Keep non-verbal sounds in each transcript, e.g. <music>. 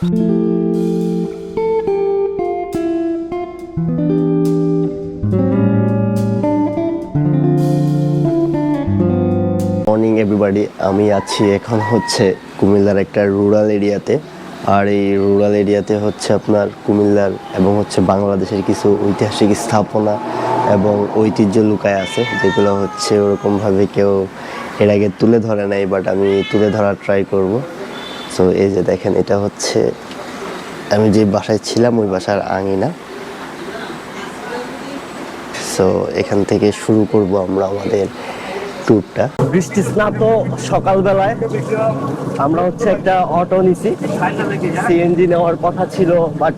Morning everybody আমি আছি এখন হচ্ছে কুমিল্লার একটা রুরাল এরিয়াতে আর এই রুরাল এরিয়াতে হচ্ছে আপনার কুমিল্লার এবং হচ্ছে বাংলাদেশের কিছু ঐতিহাসিক স্থাপনা এবং ঐতিহ্য লুকায় আছে, যেগুলো হচ্ছে ওরকমভাবে কেউ এর আগে তুলে ধরে নাই বাট আমি তুলে ধরার ট্রাই করব। সো এই যে দেখেন, এটা হচ্ছে, আমি যে বাসায় ছিলাম, ওই বাসার আঙিনা। সো এখান থেকে শুরু করব আমরা আমাদের ট্যুরটা বৃষ্টি স্নাত সকালবেলায়। আমরা হচ্ছে একটা অটো নিছি। সিএনজি নেওয়ার কথা ছিল বাট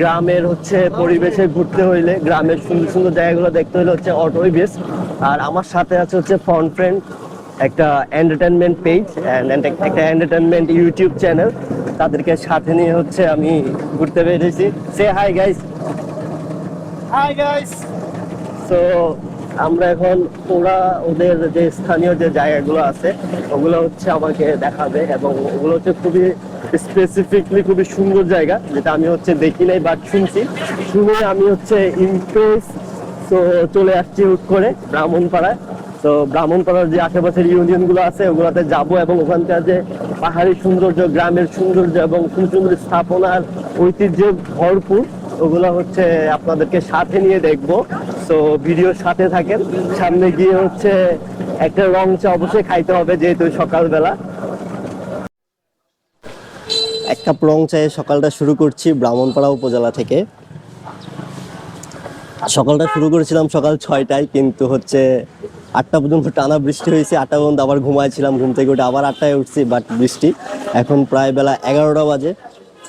গ্রামের হচ্ছে পরিবেশে ঘুরতে হইলে, গ্রামের সুন্দর সুন্দর জায়গাগুলো দেখতে হলে হচ্ছে অটোই বেস্ট আর আমার সাথে আছে হচ্ছে ফ্রন্ট ফ্রেন্ড একটা এন্টারটেনমেন্ট পেজ একটা এন্টারটেনমেন্ট ইউটিউব চ্যানেল তাদেরকে সাথে নিয়ে হচ্ছে আমি ঘুরতে বেরিয়েছি। সে হাই গাইস হাই গাইস তো আমরা এখন ওরা ওদের যে স্থানীয় যে জায়গাগুলো আছে ওগুলো হচ্ছে আমাকে দেখাবে এবং ওগুলো হচ্ছে খুবই স্পেসিফিকলি খুবই সুন্দর জায়গা যেটা আমি হচ্ছে দেখি নাই বাট শুনছি। শুনে আমি হচ্ছে ইমপ্রেস তো চলে আসছি হুট করে ব্রাহ্মণপাড়ায়। তো ব্রাহ্মণপাড়ার যে আশেপাশের ইউনিয়নগুলো আছে, ওগুলোতে যাব এবং ওখানকার যে পাহাড়ি সৌন্দর্য, গ্রামের সৌন্দর্য এবং সুন্দর সুন্দর স্থাপনার ঐতিহ্য ভরপুর, ওগুলো হচ্ছে আপনাদেরকে সাথে নিয়ে দেখব। তো ভিডিওর সাথে থাকেন। সামনে গিয়ে হচ্ছে একটা রং চা অবশ্যই খাইতে হবে যেহেতু সকালবেলা। এক কাপ রং চায়ে সকালটা শুরু করছি ব্রাহ্মণপাড়া উপজেলা থেকে। সকালটা শুরু করেছিলাম সকাল ছয়টায়, কিন্তু হচ্ছে আটটা পর্যন্ত টানা বৃষ্টি হয়েছে, আটটা পর্যন্ত আবার ঘুমাইছিলাম, ঘুম থেকে উঠে আবার আটটায় উঠছি বাট বৃষ্টি এখন প্রায় বেলা এগারোটা বাজে।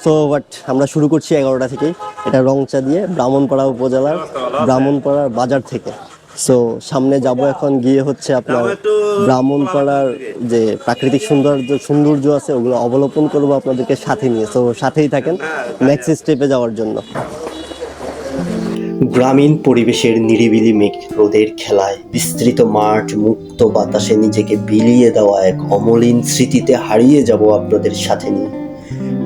সো বাট আমরা শুরু করছি এগারোটা থেকে এটা রংচা দিয়ে ব্রাহ্মণপাড়া উপজেলার ব্রাহ্মণপাড়ার বাজার থেকে। সো সামনে যাব এখন গিয়ে হচ্ছে আপনার ব্রাহ্মণপাড়ার যে প্রাকৃতিক সৌন্দর্য সৌন্দর্য আছে, ওগুলো অবলোকন করব আপনাদেরকে সাথে নিয়ে। সো সাথেই থাকেন নেক্সট স্টেপে যাওয়ার জন্য। গ্রামীণ পরিবেশের নিরিবিলি মেঘ রোদের খেলায় বিস্তৃত মাঠ, মুক্ত বাতাসে নিজেকে বিলিয়ে দেওয়া এক অমলিন স্মৃতিতে হারিয়ে যাব আপনাদের সাথে নিয়ে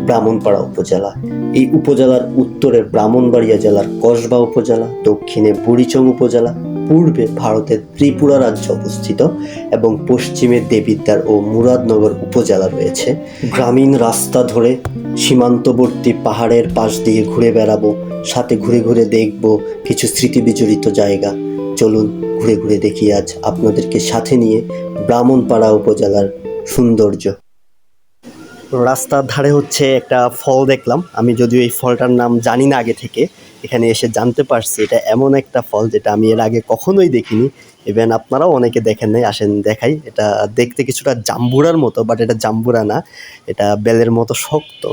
ব্রাহ্মণপাড়া উপজেলা। এই উপজেলার উত্তরে ব্রাহ্মণবাড়িয়া জেলার কসবা উপজেলা, দক্ষিণে বুড়িচং উপজেলা, পূর্বে ভারতের ত্রিপুরা রাজ্য অবস্থিত এবং পশ্চিমে দেবিদ্বার ও মুরাদনগর উপজেলা রয়েছে। গ্রামীণ রাস্তা ধরে সীমান্তবর্তী পাহাড়ের পাশ দিয়ে ঘুরে বেড়াবো সাথে ঘুরে ঘুরে দেখব কিছু স্মৃতি বিজড়িত জায়গা। চলুন ঘুরে ঘুরে দেখি আজ আপনাদেরকে সাথে নিয়ে ব্রাহ্মণপাড়া উপজেলার সৌন্দর্য। রাস্তার ধারে হচ্ছে একটা ফল দেখলাম। আমি যদিও এই ফলটার নাম জানি না আগে থেকে, এখানে এসে জানতে পারছি এটা এমন একটা ফল যেটা আমি এর আগে কখনোই দেখিনি। ইভেন আপনারাও অনেকে দেখেন নাই, আসেন দেখাই। এটা দেখতে কিছুটা জাম্বুরার মতো বাট এটা জাম্বুরা না, এটা বেলের মতো শক্ত।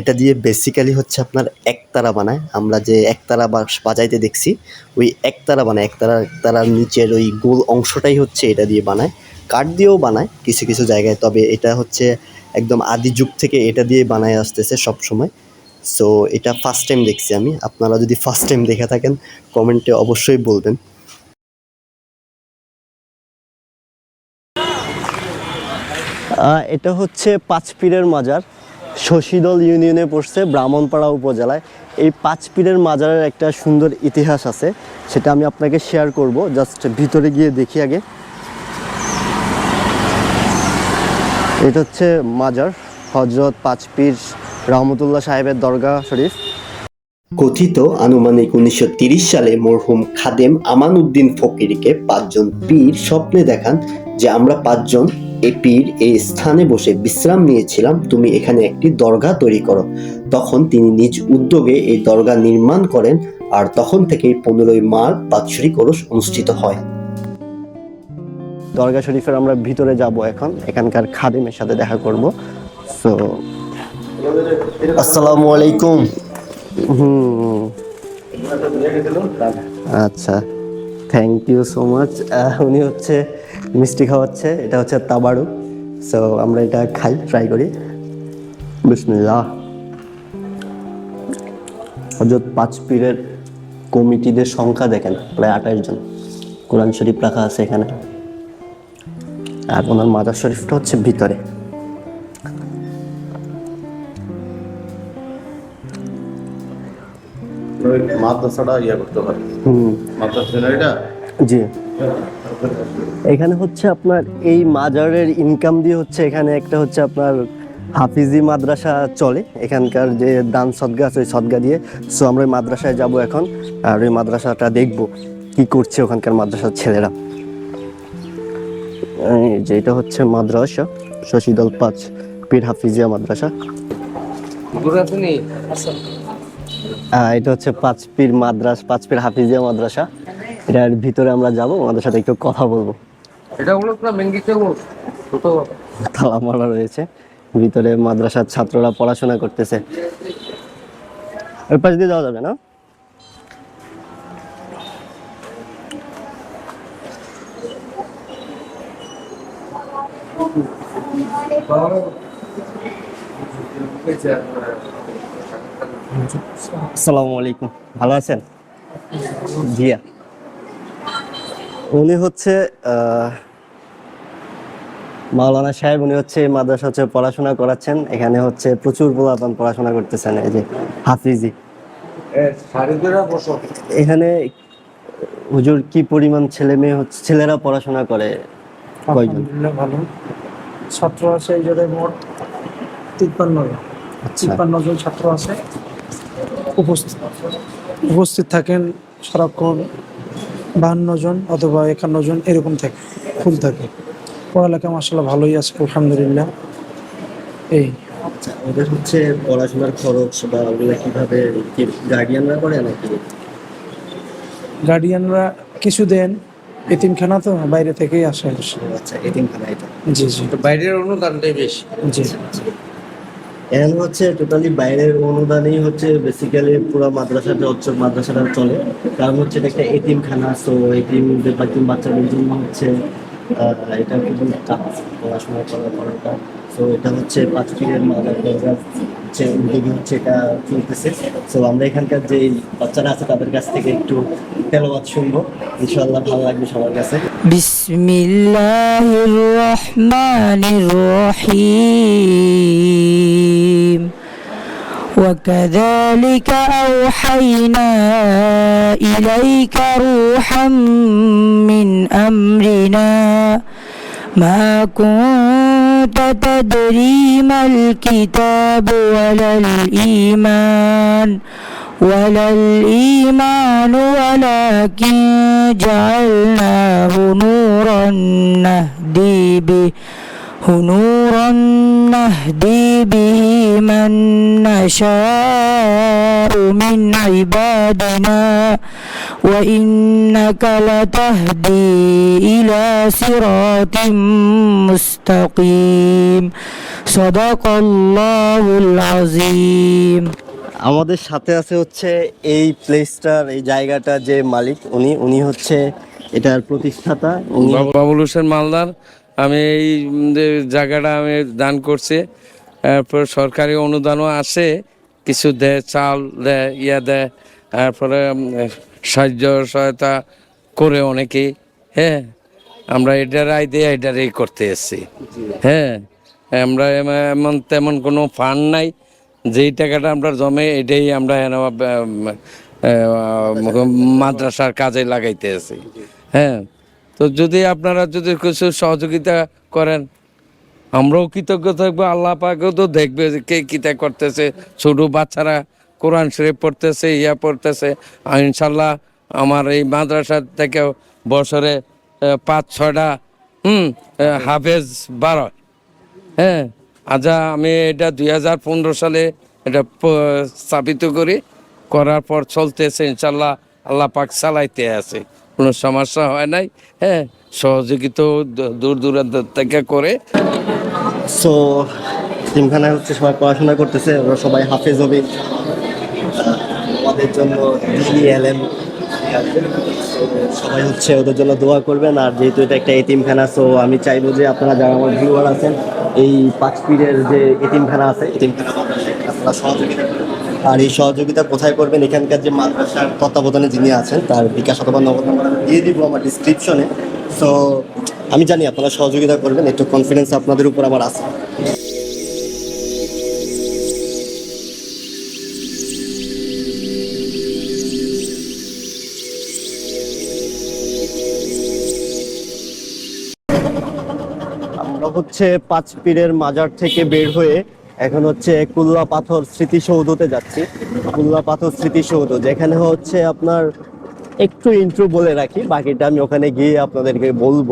এটা দিয়ে বেসিক্যালি হচ্ছে আপনার একতারা বানায়। আমরা যে একতারা বাজাইতে দেখছি, ওই একতারা বানায়। একতারা, একতারার নিচের ওই গোল অংশটাই হচ্ছে এটা দিয়ে বানায়। কাঠ দিয়েও বানায় কিছু কিছু জায়গায়, তবে এটা হচ্ছে একদম আদি যুগ থেকে এটা দিয়ে বানায় আসতেছে সব সময় সো এটা ফার্স্ট টাইম দেখছি আমি। আপনারা যদি ফার্স্ট টাইম দেখে থাকেন, কমেন্টে অবশ্যই বলবেন। এটা হচ্ছে পাঁচপীরের মাজার। শশীদল ইউনিয়নে পড়ছে ব্রাহ্মণপাড়া উপজেলায়। এই পাঁচ পীরের মাজারের একটা সুন্দর ইতিহাস আছে, সেটা আমি আপনাকে শেয়ার করব। জাস্ট ভিতরে গিয়ে দেখি আগে। এটা হচ্ছে মাজার হজরত পাঁচ পীর রহমতুল্লাহ সাহেবের দরগা শরীফ। কথিত আনুমানিক উনিশশো তিরিশ সালে মরহুম খাদেম আমান উদ্দিন ফকিরকে পাঁচজন পীর স্বপ্নে দেখান যে আমরা পাঁচজন এই পীর এই স্থানে বসে বিশ্রাম নিয়েছিলাম তুমি এখানে একটি দরগা তৈরি করো। তখন তিনি নিজ উদ্যোগে এই দরগা নির্মাণ করেন আর তখন থেকেই পনেরোই মাঘ বাৎসরিক ওরস অনুষ্ঠিত হয়। দরগা শরীফের আমরা ভিতরে যাব এখন এখানকার খাদেমের সাথে দেখা করব। সো আসসালামু আলাইকুম। হুম। আচ্ছা। থ্যাংক ইউ সো মাচ উনি হচ্ছে মিষ্টি খাওয়াচ্ছে, এটা হচ্ছে তাবাড়ু সো আমরা এটা খাই ট্রাই করি। বিসমিল্লাহ। হজরত পাঁচ পীরের কমিটিদের সংখ্যা দেখেন, প্রায় আঠাশ জন। কোরআন শরীফ রাখা আছে এখানে। আর ওনার মাজার শরীফটা হচ্ছে ভিতরে। ওই মাদ্রাসাটা ইয়া করতে পারে মাদ্রাসা এটা? জি। এখানে হচ্ছে আপনার এই মাজারের ইনকাম দিয়ে হচ্ছে এখানে একটা হচ্ছে আপনার হাফিজি মাদ্রাসা চলে। এখানকার যে দান সদগা আছে ওই সদগা দিয়ে। সো আমরা ওই মাদ্রাসায় যাব এখন আর ওই মাদ্রাসাটা দেখব কি করছে ওখানকার মাদ্রাসার ছেলেরা। এই যে এটা হচ্ছে মাদ্রাসা শশীদল পাঁচ পীর হাফিজিয়া মাদ্রাসা। আহ, এটা হচ্ছে পাঁচ পীর মাদ্রাস পাঁচ পীর হাফিজিয়া মাদ্রাসা। এটার ভিতরে আমরা যাব আমাদের সাথে একটু কথা বলব। এটা হলো না মেঙ্গিতে তালা মারা রয়েছে ভিতরে মাদ্রাসার ছাত্ররা পড়াশোনা করতেছে। ওই পাশ দিয়ে যাওয়া যাবে না? আসসালামু আলাইকুম। ভালো আছেন? জিয়া। উনি হচ্ছে মাওলানা সাহেব উনি হচ্ছে মাদ্রাসা হচ্ছে পড়াশোনা করাচ্ছেন। এখানে হচ্ছে প্রচুর পোলাপান পড়াশোনা করতেছেন এই যে হাফিজি। এখানে হুজুর কি পরিমাণ ছেলে মেয়ে হচ্ছে ছেলেরা পড়াশোনা করে? কয়জন? ভালো। ছাত্র আছে এই মোট তিপ্পান্ন আচ্ছা। তিপ্পান্ন জন ছাত্র আছে। উপস্থিত। উপস্থিত থাকেন সারাক্ষণ বাহান্ন জন অথবা একান্ন জন এরকম থাকে ফুল থাকে। পড়ালেখা মাসাল্লাহ ভালোই আছে আলহামদুলিল্লাহ। এই। আচ্ছা ওদের হচ্ছে পড়াশোনার খরচ বা ওগুলো কীভাবে কি গার্ডিয়ানরা করে নাকি? গার্ডিয়ানরা কিছু দেন এতিমখানা তো বাইরে থেকেই আসে। আচ্ছা এতিমখানা এটা জি জি। বাইরের অনুদানটাই বেশি। জি। এখন হচ্ছে টোটালি বাইরের অনুদানেই হচ্ছে বেসিক্যালি পুরো মাদ্রাসাটা হচ্ছে মাদ্রাসাটা চলে। কারণ হচ্ছে এটা একটা এতিমখানা সো এতিম এতিম বাচ্চাদের জন্য হচ্ছে এটা খুবই টাফ পড়াশোনা করার পড়াটা সো এটা হচ্ছে পাঁচটির মাদ্রাসা হচ্ছে উদ্যোগে হচ্ছে এটা চলতেছে। সো আমরা এখানকার যে বাচ্চারা আছে তাদের কাছ থেকে একটু তেলবাদ শুনব। ইনশাল্লাহ ভালো লাগবে সবার কাছে। বিসমিল্লাহির রহমানির রহিম। وكذلك أوحينا إليك روحا من أمرنا. ما كنت تدري ما الكتاب ولا الإيمان ولا الإيمان ولكن جعلناه نورا نهدي به. نورا نهدي به من نشاء من عبادنا وإنك لتهدي إلى صراط مستقيم صدق الله العظيم আমাদের সাথে আছে হচ্ছে এই প্লেসটার এই জায়গাটা যে মালিক উনি উনি হচ্ছে এটার প্রতিষ্ঠাতা উনি বাবু- বাবুল হোসেন মালদার আমি এই জায়গাটা আমি দান করছি, এরপর সরকারি অনুদানও আসে কিছু দেয়, চাল দেয়, ইয়া দেয় তারপরে সাহায্য সহায়তা করে অনেকেই হ্যাঁ আমরা এটার আই দিয়ে এটারই করতে এসেছি হ্যাঁ আমরা এম- এমন তেমন কোনো ফান্ড নাই, যেই টাকাটা আমরা জমে, এটাই আমরা মাদ্রাসার কাজে লাগাইতে আছি হ্যাঁ। তো যদি আপনারা যদি কিছু সহযোগিতা করেন, আমরাও কৃতজ্ঞ থাকব, আল্লাহ পাকেও তো দেখবে যে কে কিতা করতেছে। ছোট বাচ্চারা কোরআন শরীফ পড়তেছে, ইয়া পড়তেছে। ইনশাল্লাহ আমার এই মাদ্রাসা থেকে বছরে পাঁচ, ছয়টা, হুম হাফেজ বারো। হ্যাঁ আচ্ছা আমি এটা দুই হাজার পনেরো সালে এটা স্থাপিত করি। করার পর চলতেছে, ইনশাল্লাহ আল্লাহ পাক চালাইতে আছে। কোনো সমস্যা হয় নাই হ্যাঁ? সহযোগিতাও দূর দূরান্ত থেকে করে। সো তিনখানায় হচ্ছে সবাই পড়াশোনা করতেছে, ওরা সবাই হাফেজ হবে। আমাদের জন্য এলেন সবাই হচ্ছে ওদের জন্য দোয়া করবেন। আর যেহেতু এটা একটা এতিমখানা সো আমি চাইব যে আপনারা যারা আমার ভিউয়ার আছেন, এই পাঁচ পীরের যে এতিমখানা আছে এতিমখানা আপনারা সহযোগিতা। আর এই সহযোগিতা কোথায় করবেন? এখানকার যে মাদ্রাসার তত্ত্বাবধানে যিনি আছেন, তার বিকাশ অথবা নগদ নম্বর আমি দিয়ে দিব আমার ডিসক্রিপশনে সো আমি জানি আপনারা সহযোগিতা করবেন, একটু কনফিডেন্স আপনাদের উপর আমার আছে। হচ্ছে পাঁচ পীরের মাজার থেকে বের হয়ে এখন হচ্ছে কুল্লা পাথর স্মৃতিসৌধতে যাচ্ছি। কুল্লা পাথর স্মৃতিসৌধ, যেখানে হচ্ছে আপনার একটু ইন্ট্রো বলে রাখি, বাকিটা আমি ওখানে গিয়ে আপনাদেরকে বলব।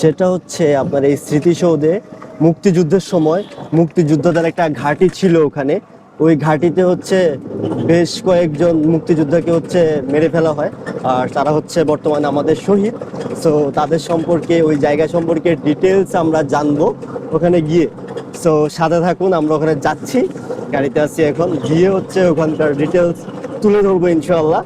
সেটা হচ্ছে আপনার এই স্মৃতিসৌধে মুক্তিযুদ্ধের সময়, মুক্তিযোদ্ধাদের একটা ঘাঁটি ছিল ওখানে। ওই ঘাঁটিতে হচ্ছে বেশ কয়েকজন মুক্তিযোদ্ধাকে হচ্ছে মেরে ফেলা হয়, আর তারা হচ্ছে বর্তমানে আমাদের শহীদ। সো তাদের সম্পর্কে, ওই জায়গা সম্পর্কে ডিটেলস আমরা জানব ওখানে গিয়ে। সো সাথে থাকুন, আমরা ওখানে যাচ্ছি, গাড়িতে আছি এখন। গিয়ে হচ্ছে ওখানকার ডিটেলস তুলে ধরবো ইনশাল্লাহ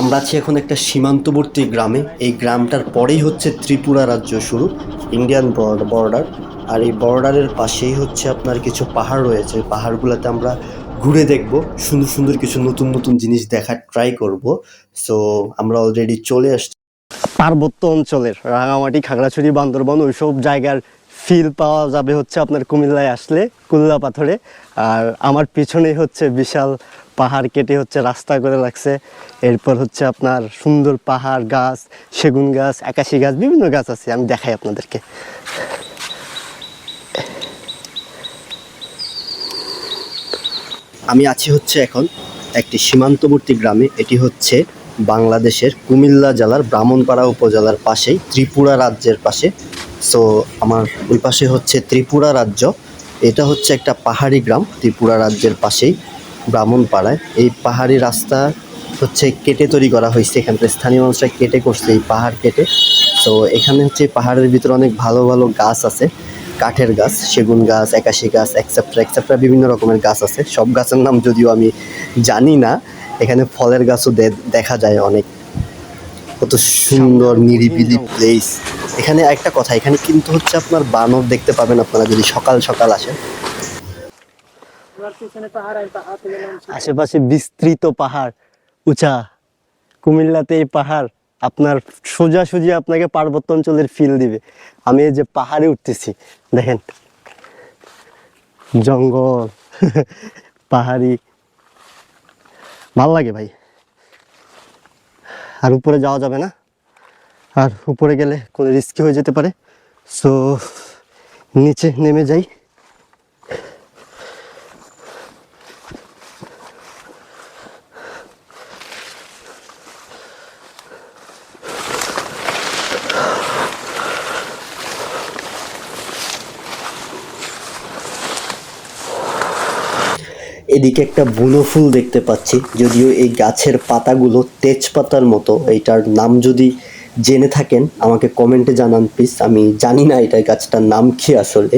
আমরা আছি এখন একটা সীমান্তবর্তী গ্রামে। এই গ্রামটার পরেই হচ্ছে ত্রিপুরা রাজ্য শুরু ইন্ডিয়ান বর্ডার আর এই বর্ডারের পাশেই হচ্ছে আপনার কিছু পাহাড় রয়েছে। পাহাড়গুলোতে আমরা ঘুরে দেখব, সুন্দর সুন্দর কিছু নতুন নতুন জিনিস দেখার ট্রাই করব। সো আমরা অলরেডি চলে আসছি। পার্বত্য অঞ্চলের রাঙামাটি, খাগড়াছড়ি, বান্দরবন, ওইসব জায়গার ফিল পাওয়া যাবে হচ্ছে আপনার কুমিল্লায় আসলে, কুল্লা পাথরে। আর আমার পিছনেই হচ্ছে বিশাল পাহাড় কেটে হচ্ছে রাস্তা করে রাখছে। এরপর হচ্ছে আপনার সুন্দর পাহাড়, গাছ, সেগুন গাছ একাশি গাছ, বিভিন্ন গাছ আছে, আমি দেখাই আপনাদেরকে। আমি আছি হচ্ছে এখন একটি সীমান্তবর্তী গ্রামে। এটি হচ্ছে বাংলাদেশের কুমিল্লা জেলার ব্রাহ্মণপাড়া উপজেলার পাশেই ত্রিপুরা রাজ্যের পাশে। সো আমার ওই পাশে হচ্ছে ত্রিপুরা রাজ্য। এটা হচ্ছে একটা পাহাড়ি গ্রাম, ত্রিপুরা রাজ্যের পাশেই ব্রাহ্মণপাড়ায়। এই পাহাড়ি রাস্তা হচ্ছে কেটে তৈরি করা হয়েছে। এখানকার স্থানীয় মানুষরা কেটে করছে এই পাহাড় কেটে। তো এখানে হচ্ছে পাহাড়ের ভিতরে অনেক ভালো ভালো গাছ আছে। কাঠের গাছ, সেগুন গাছ, একাশি গাছ এক্সেট্রা এক্সেট্রা বিভিন্ন রকমের গাছ আছে। সব গাছের নাম যদিও আমি জানি না, এখানে ফলের গাছও দেখা যায় অনেক। কত সুন্দর, নিরিবিলি প্লেস এখানে একটা কথা, এখানে কিন্তু হচ্ছে আপনার বানর দেখতে পাবেন আপনারা যদি সকাল সকাল আসেন। আশেপাশে বিস্তৃত পাহাড়, উঁচা, কুমিল্লাতে এই পাহাড়। আপনার সোজাসুজি আপনাকে পার্বত্য অঞ্চলের ফিল দিবে। আমি এই যে পাহাড়ে উঠতেছি, দেখেন। জঙ্গল, <laughs> পাহাড়ি। ভালো লাগে ভাই। আর উপরে যাওয়া যাবে না। আর উপরে গেলে কোনো রিস্কি হয়ে যেতে পারে। সো নিচে নেমে যাই। এদিকে একটা বুনো ফুল দেখতে পাচ্ছি, যদিও এই গাছের পাতাগুলো তেজপাতার মতো। এইটার নাম যদি জেনে থাকেন, আমাকে কমেন্টে জানান প্লিজ। আমি জানি না এটা গাছটার নাম কি আসলে।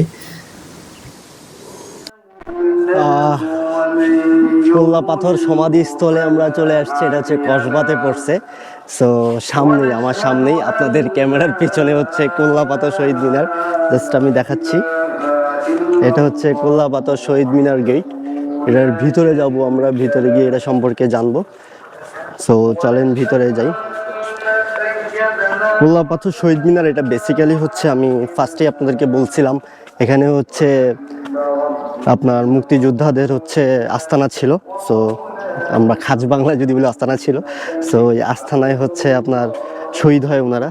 কোল্লা পাথর সমাধিস্থলে আমরা চলে আসছি, এটা হচ্ছে কসবাতে পড়ছে। সো সামনেই, আমার সামনেই, আপনাদের ক্যামেরার পিছনে হচ্ছে কোল্লা পাথর শহীদ মিনার। জাস্ট আমি দেখাচ্ছি। এটা হচ্ছে কোল্লা পাথর শহীদ মিনার গেট এটার ভিতরে যাব আমরা, ভিতরে গিয়ে এটা সম্পর্কে জানব। সো চলেন ভিতরে যাই। কোল্লা পাথর শহীদ মিনার, এটা বেসিক্যালি হচ্ছে আমি ফার্স্টে আপনাদেরকে বলছিলাম, এখানে হচ্ছে আপনার মুক্তিযোদ্ধাদের হচ্ছে আস্তানা ছিল। সো আমরা খাজ বাংলায় যদি বলি আস্তানা ছিল। সো ওই আস্তানায় হচ্ছে আপনার শহীদ হয় ওনারা।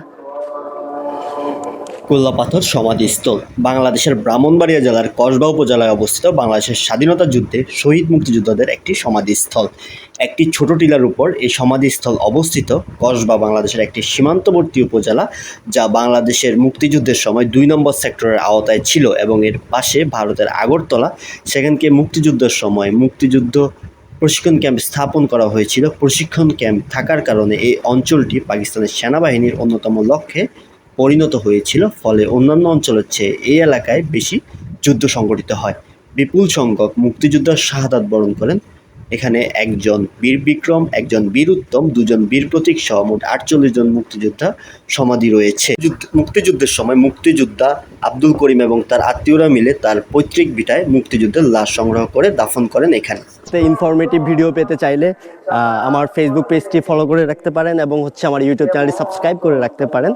কোল্লাপাথর সমাধিস্থল। বাংলাদেশের ব্রাহ্মণবাড়িয়া জেলার কসবা উপজেলায় অবস্থিত বাংলাদেশের স্বাধীনতা যুদ্ধে শহীদ মুক্তিযোদ্ধাদের একটি সমাধিস্থল। একটি ছোট টিলার উপর এই সমাধিস্থল অবস্থিত। কসবা বাংলাদেশের একটি সীমান্তবর্তী উপজেলা, যা বাংলাদেশের মুক্তিযুদ্ধের সময় দুই নম্বর সেক্টরের আওতায় ছিল এবং এর পাশে ভারতের আগরতলা। সেখানকে মুক্তিযুদ্ধের সময় মুক্তিযুদ্ধ প্রশিক্ষণ ক্যাম্প স্থাপন করা হয়েছিল। প্রশিক্ষণ ক্যাম্প থাকার কারণে এই অঞ্চলটি পাকিস্তানের সেনাবাহিনীর অন্যতম লক্ষ্যে পরিণত হয়েছিল, ফলে অন্যান্য অঞ্চলের চেয়ে এই এলাকায় বেশি যুদ্ধ সংগঠিত হয়। বিপুল সংখ্যক মুক্তিযোদ্ধার শাহাদাত বরণ করেন। এখানে একজন বীর বিক্রম, একজন বীর উত্তম, দুজন বীর প্রতীক সহ মোট আটচল্লিশ জন মুক্তিযোদ্ধা সমাধি রয়েছে। মুক্তিযুদ্ধের সময় মুক্তিযোদ্ধা আব্দুল করিম এবং তার আত্মীয়রা মিলে তার পৈতৃক বিটায় মুক্তিযুদ্ধের লাশ সংগ্রহ করে দাফন করেন এখানে। ইনফরমেটিভ ভিডিও পেতে চাইলে আমার ফেসবুক পেজটি ফলো করে রাখতে পারেন এবং হচ্ছে আমার ইউটিউব চ্যানেলটি সাবস্ক্রাইব করে রাখতে পারেন।